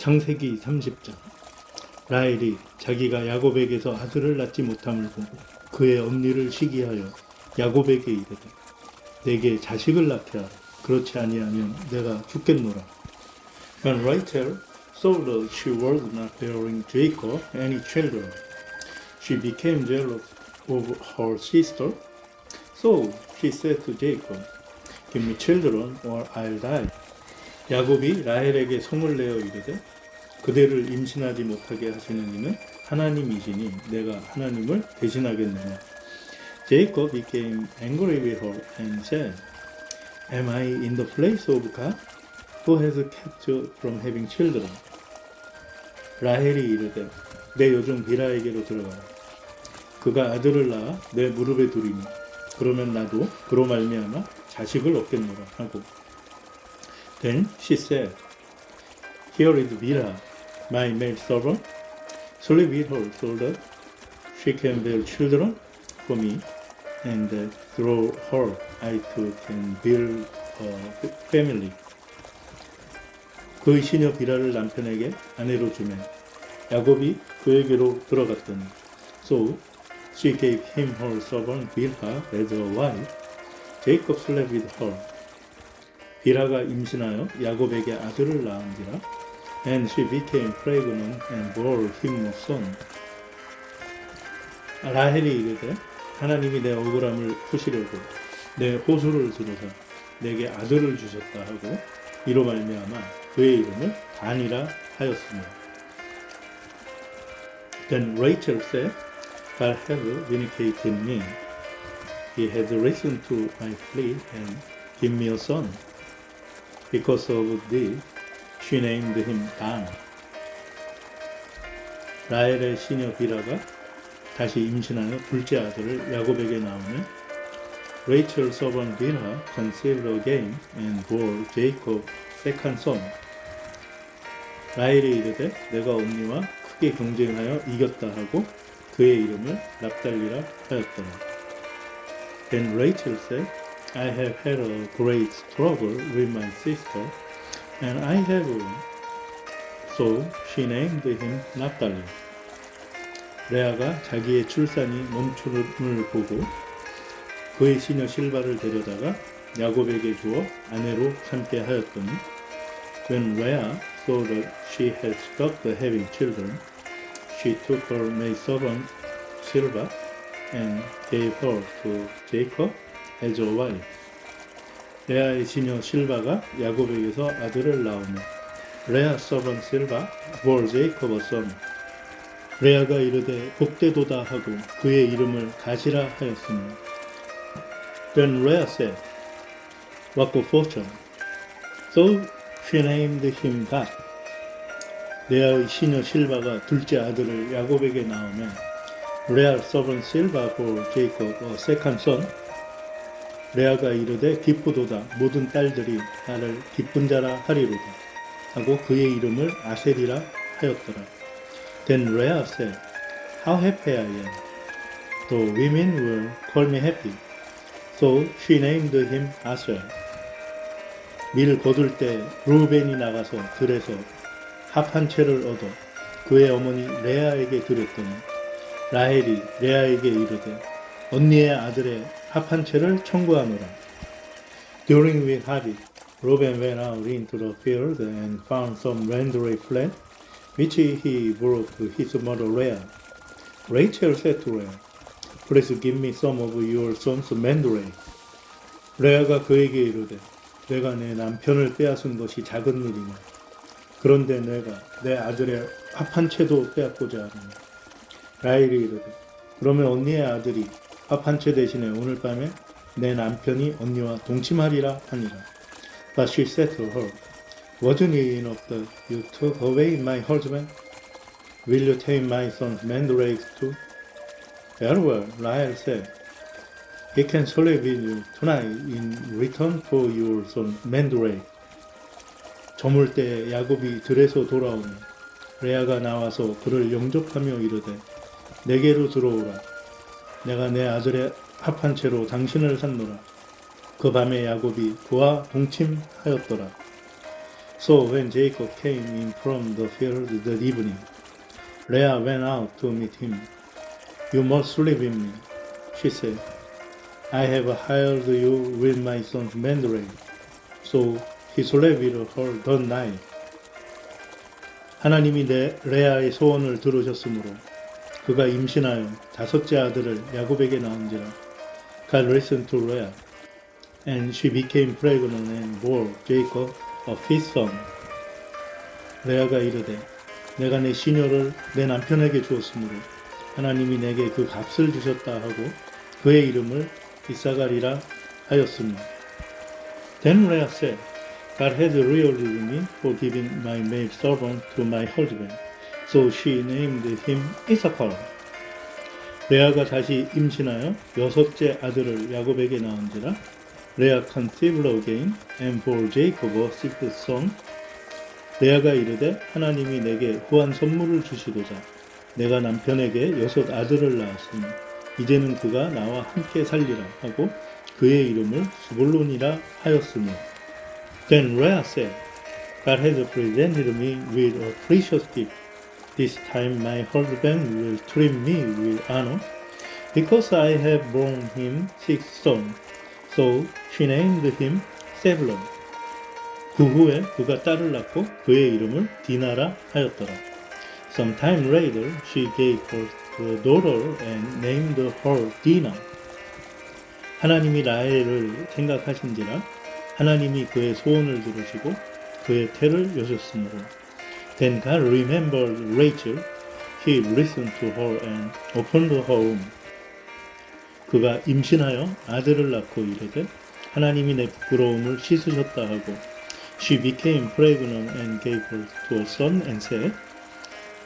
창세기 30장 라헬이 자기가 야곱에게서 아들을 낳지 못함을 보고 그의 언니를 시기하여 야곱에게 이르되 내게 자식을 낳게 하라 그렇지 아니하면 내가 죽겠노라 When Rachel saw that she was not bearing Jacob any children she became jealous of her sister so she said to Jacob Give me children or I'll die 야곱이 라헬에게 성을 내어 이르되 그대를 임신하지 못하게 하시는 이는 하나님이시니 내가 하나님을 대신하겠느냐. Jacob became angry with her and said, Am I in the place of God who has kept you from having children? 라헬이 이르되 내 요즘 비라에게로 들어가라. 그가 아들을 낳아 내 무릎에 두리니 그러면 나도 그로 말미암아 자식을 얻겠노라 하고 Then she said, Here is Vira, my maid servant. Sleep with her so that she can bear children for me, and that through her I too can build a family. 그 시녀 비라를 남편에게 아내로 주매 야곱이 그에게로 들어갔더니 So she gave him her servant Bilha as a wife. Jacob slept with her. 비라가 임신하여 야곱에게 아들을 낳은지라 and she became pregnant and bore him a son 라헬이 이르되 하나님이 내 억울함을 푸시려고 내 호소를 들으사 내게 아들을 주셨다 하고 이로 말미암아 그의 이름을 단이라 하였으며 Then Rachel said God has vindicated me He has listened to my plea and give me a son Because of this, she named him Dan. 라헬의 시녀 비라가 다시 임신하여 둘째 아들을 야곱에게 낳으며 Rachel servant Bilhah conceived again and bore Jacob second son. 라헬이 이르되 내가 언니와 크게 경쟁하여 이겼다 하고 그의 이름을 납달리라 하였더라. Then Rachel said, I have had a great struggle with my sister, and I have won. So she named him Naphtali. 레아가 자기의 출산이 멈춤을 보고 그의 시녀 실바를 데려다가 야곱에게 주어 아내로 삼게 하였더니 When Leah saw that she had stopped having children, she took her maidservant Silva and gave her to Jacob wife. 레아의 시녀 실바가 야곱에게서 아들을 낳으며 레아 서번 실바 bore Jacob a son. 레아가 이르되 복되도다 하고 그의 이름을 가시라 하였으며 Then Leah said, What good fortune. So she named him God. 레아의 시녀 실바가 둘째 아들을 야곱에게 낳으며 레아 서번 실바 Jacob a second son. 레아가 이르되 기쁘도다 모든 딸들이 나를 기쁜 자라 하리로다 하고 그의 이름을 아셀이라 하였더라. Then Leah said, How happy I am. The women will call me happy. So she named him Asher. 밀 거둘 때 루벤이 나가서 들에서 합한 채를 얻어 그의 어머니 레아에게 드렸더니 라헬이 레아에게 이르되 언니의 아들의 합한 채를 청구하노라. During we harvest, Reuben went out into the field and found some rendere flat, which he brought to his mother Leah. Rachel said to Leah, Please give me some of your son's mandray. 레아가 그에게 이르되, 내가 내 남편을 빼앗은 것이 작은 일이냐. 그런데 내가 내 아들의 합한 채도 빼앗고자 하느냐. 라헬이 이르되, 그러면 언니의 아들이 밥 한 채 대신에 오늘 밤에 내 남편이 언니와 동침하리라 하니라. But she said to her, Wasn't it enough that you took away my husband? Will you take my son's mandrakes too? Very well, Rahel said, He can sleep with you tonight in return for your son mandrake. 저물 때 야곱이 들에서 돌아오며 레아가 나와서 그를 영접하며 이르되 내게로 들어오라. 내가 내 아들의 합한 채로 당신을 샀노라. 그 밤에 야곱이 그와 동침하였더라. So when Jacob came in from the field that evening, Leah went out to meet him. You must sleep with me, she said. I have hired you with my son's mandarin. So he slept with her that night. 하나님이 내 레아의 소원을 들으셨으므로 그가 임신하여 다섯째 아들을 야곱에게 낳은지라. God listened to Leah, and she became pregnant and bore Jacob a fifth son. 레아가 이르되 내가 내 시녀를 내 남편에게 주었으므로 하나님이 내게 그 값을 주셨다 하고 그의 이름을 이사가리라 하였으며 Then Leah said, God has rewarded me for giving my maid servant to my husband. So she named him Issachar. 레아가 다시 임신하여 여섯째 아들을 야곱에게 낳은지라 레아 conceived again and bore Jacob a sixth son. 레아가 이르되 하나님이 내게 후한 선물을 주시고자 내가 남편에게 여섯 아들을 낳았으니 이제는 그가 나와 함께 살리라 하고 그의 이름을 스볼론이라 하였으며 Then Leah said, God has presented me with a precious gift. This time my husband will treat me with honor, because I have borne him six sons. So she named him Zebulon. 그 후에 그가 딸을 낳고 그의 이름을 디나라 하였더라. Sometime later she gave birth to a daughter and named her Dina. 하나님이 라헬을 생각하신지라 하나님이 그의 소원을 들으시고 그의 태를 여셨으므로 Then God remembered Rachel. He listened to her and opened her womb. 그가 임신하여 아들을 낳고 이르되 하나님이 내 부끄러움을 씻으셨다 하고 She became pregnant and gave birth to a son and said,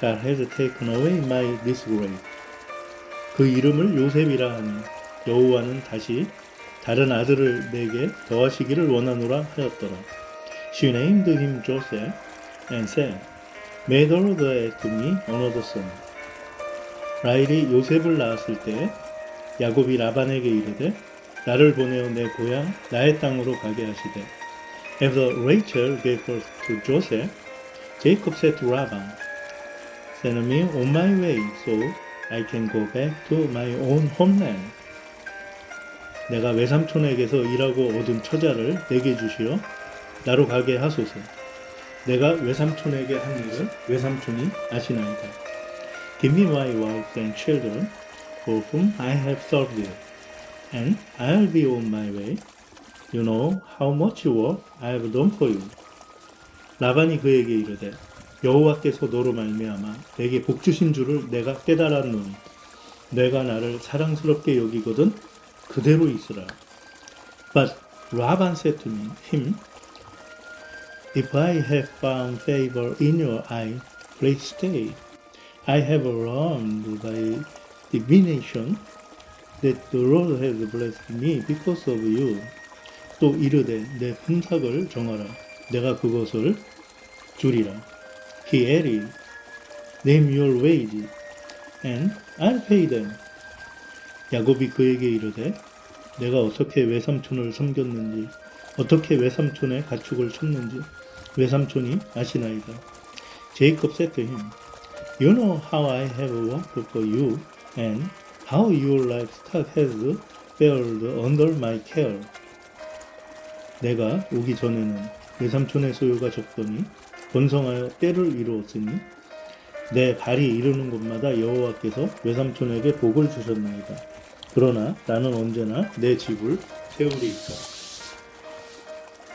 God has taken away my disgrace. 그 이름을 요셉이라 하니 여호와는 다시 다른 아들을 내게 더하시기를 원하노라 하였더라. She named him Joseph and said, Me another son. 라일이 요셉을 낳았을 때 야곱이 라반에게 이르되 나를 보내어 내 고향 나의 땅으로 가게 하시되 After Rachel gave birth to Joseph, Jacob said to Laban, Send me on my way so I can go back to my own homeland. 내가 외삼촌에게서 일하고 얻은 처자를 내게 주시어 나로 가게 하소서. 내가 외삼촌에게 한 일을 외삼촌이 아시나이다. Give me my wife and children for whom I have served you, and I'll be on my way. You know how much work I have done for you. 라반이 그에게 이르되 여호와께서 너로 말미암아 내게 복 주신 줄을 내가 깨달았노니 내가 나를 사랑스럽게 여기거든 그대로 있으라. But Laban said to me, him, If I have found favor in your eye, please stay. I have learned by divination that the Lord has blessed me because of you. 또 이르되 내 품삯을 정하라. 내가 그것을 주리라. He added, Name your wage, and I'll pay them. 야곱이 그에게 이르되 내가 어떻게 외삼촌을 섬겼는지 어떻게 외삼촌의 가축을 쳤는지 외삼촌이 아시나이다. Jacob said to him, You know how I have worked for you and how your livestock has fared under my care. 내가 오기 전에는 외삼촌의 소유가 적더니 번성하여 때를 이루었으니 내 발이 이르는 곳마다 여호와께서 외삼촌에게 복을 주셨나이다. 그러나 나는 언제나 내 집을 세우리이다.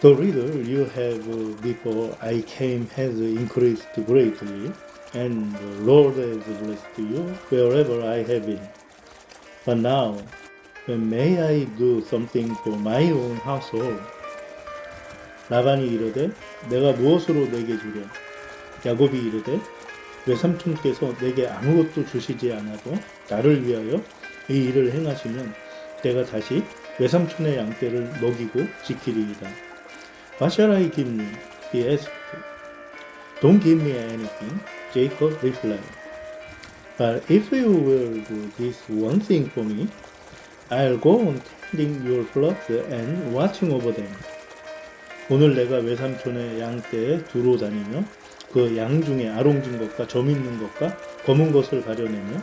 The reader you have before I came has increased greatly, and the Lord has blessed you wherever I have been. But now, may I do something for my own household? 라반이 이르되 내가 무엇으로 내게 주려? 야곱이 이르되 외삼촌께서 내게 아무것도 주시지 않아도 나를 위하여 이 일을 행하시면 내가 다시 외삼촌의 양떼를 먹이고 지키리이다. What shall I give you? He asked. Don't give me anything, Jacob replied. But if you will do this one thing for me, I'll go on tending your flocks and watching over them. 오늘 내가 외삼촌의 양떼에 두루 다니며 그 양 중에 아롱진 것과 점 있는 것과 검은 것을 가려내며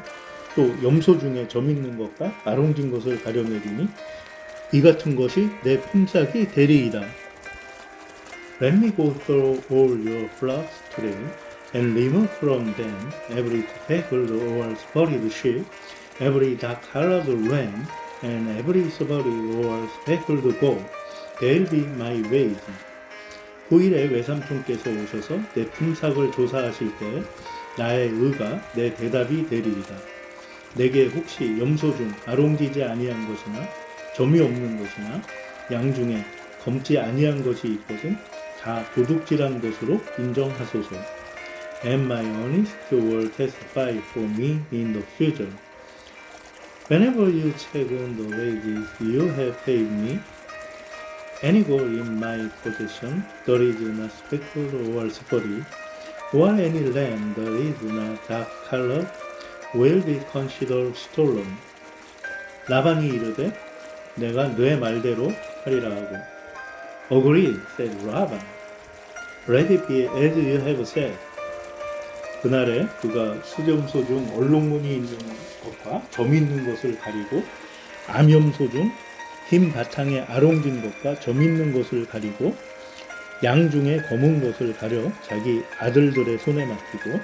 또 염소 중에 점 있는 것과 아롱진 것을 가려내리니 이 같은 것이 내 품삯이 되리이다. Let me go through all your flocks today and remove from them every speckled or spotted sheep, every dark-colored ram, and every spotted or speckled goat. They'll be my ways. 후일에 외삼촌께서 오셔서 내 품삯을 조사하실 때 나의 의가 내 대답이 되리이다. 내게 혹시 염소 중 아롱지지 아니한 것이나 점이 없는 것이나 양 중에 검지 아니한 것이 있거든 다 도둑질한 것으로 인정하소서. And my honest will testify for me in the future. Whenever you check on the wages you have paid me, any gold in my possession that is not speckled or spotted, or any lamb that is not dark colored, will be considered stolen. 라반이 이르되 내가 내 말대로 하리라 하고 Agreed, said Laban. Let it be as you have said. 그날에 그가 수염소 중 얼룩무늬 있는 것과 점 있는 것을 가리고 암염소 중 흰 바탕에 아롱진 것과 점 있는 것을 가리고 양 중에 검은 것을 가려 자기 아들들의 손에 맡기고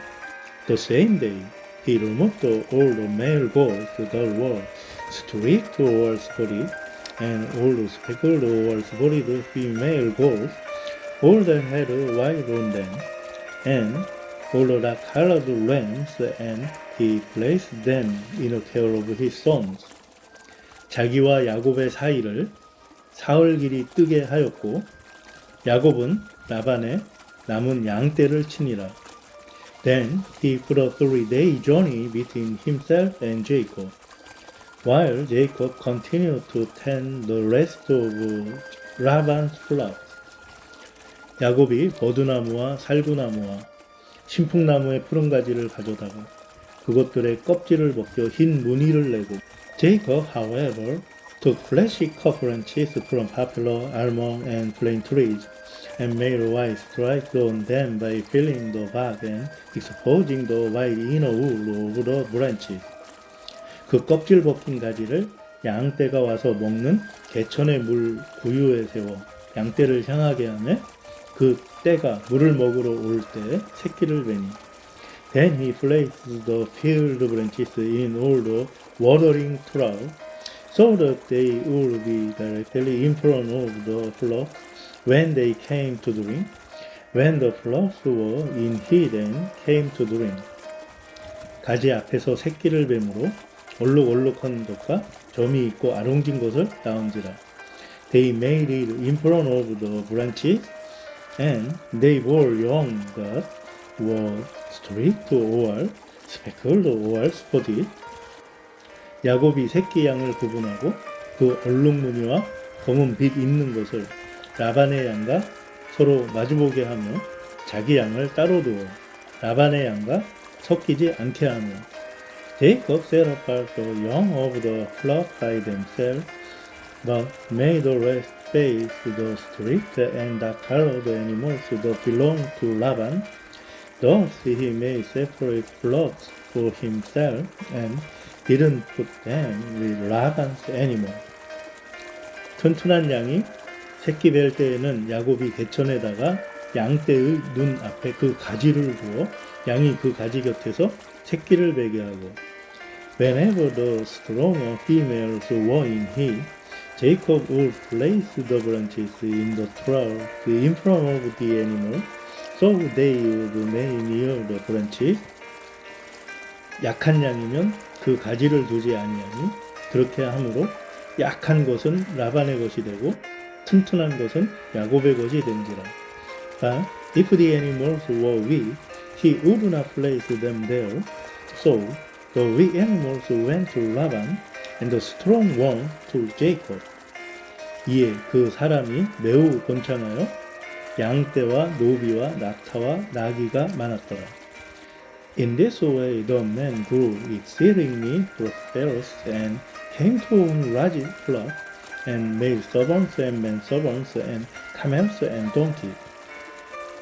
The same day he removed all the male goats that were streaked or spotted and the speckled spotted female goats all that had white on them and all the colored lambs and he placed them in the care of his sons 자기와 야곱의 사이를 사흘 길이 뜨게 하였고 야곱은 라반의 남은 양떼를 치니라. Then he put a three-day journey between himself and Jacob, while Jacob continued to tend the rest of Laban's flocks. 야곱이 버드나무와 살구나무와 신풍나무의 푸른 가지를 가져다가 그것들의 껍질을 벗겨 흰 무늬를 내고 Jacob, however, took fleshy branches from poplar, almond, and plane trees, and made white stripes on them by filling the bark and exposing the white inner wool of the branches. 그 껍질 벗긴 가지를 양떼가 와서 먹는 개천의 물 구유에 세워 양떼를 향하게 하며 그 떼가 물을 먹으러 올 때 새끼를 베니 Then he placed the field branches in the watering troughs, so that they would be directly in front of the flock when they came to drink, when the flocks were in heat and came to drink. 가지 앞에서 새끼를 뱀으로 얼룩얼룩한 것과 점이 있고 아롱진 것을 나온지라. They made it in front of the branches, and they bore young that were streaked or speckled or spotted. 야곱이 새끼 양을 구분하고 그 얼룩무늬와 검은 빛 있는 것을 라반의 양과 서로 마주보게 하며 자기 양을 따로 두어 라반의 양과 섞이지 않게 하며 Jacob set apart the young of the flock by themselves, but made the rest face the strict and dark-colored animals that belonged to Laban. Thus he made separate flocks for himself and didn't put them with Laban's animal. 튼튼한 양이 새끼 뵐 때에는 야곱이 개천에다가 양떼의 눈 앞에 그 가지를 두어 양이 그 가지 곁에서 새끼를 베게 하고 Whenever the stronger females were in heat, Jacob would place the branches in the trough in front of the animal, so they would lay near the branches. 약한 양이면 그 가지를 두지 아니하니 그렇게 함으로 약한 것은 라반의 것이 되고 튼튼한 것은 야곱의 것이 된지라. But if the animals were weak, he would not place them there. So the weak animals went to Laban, and the strong one to Jacob. 이에 그 사람이 매우 번창하여 양떼와 노비와 낙타와 나귀가 많았더라. In this way the man grew exceedingly prosperous and came to own large flock, and male servants and men servants and camels and donkeys.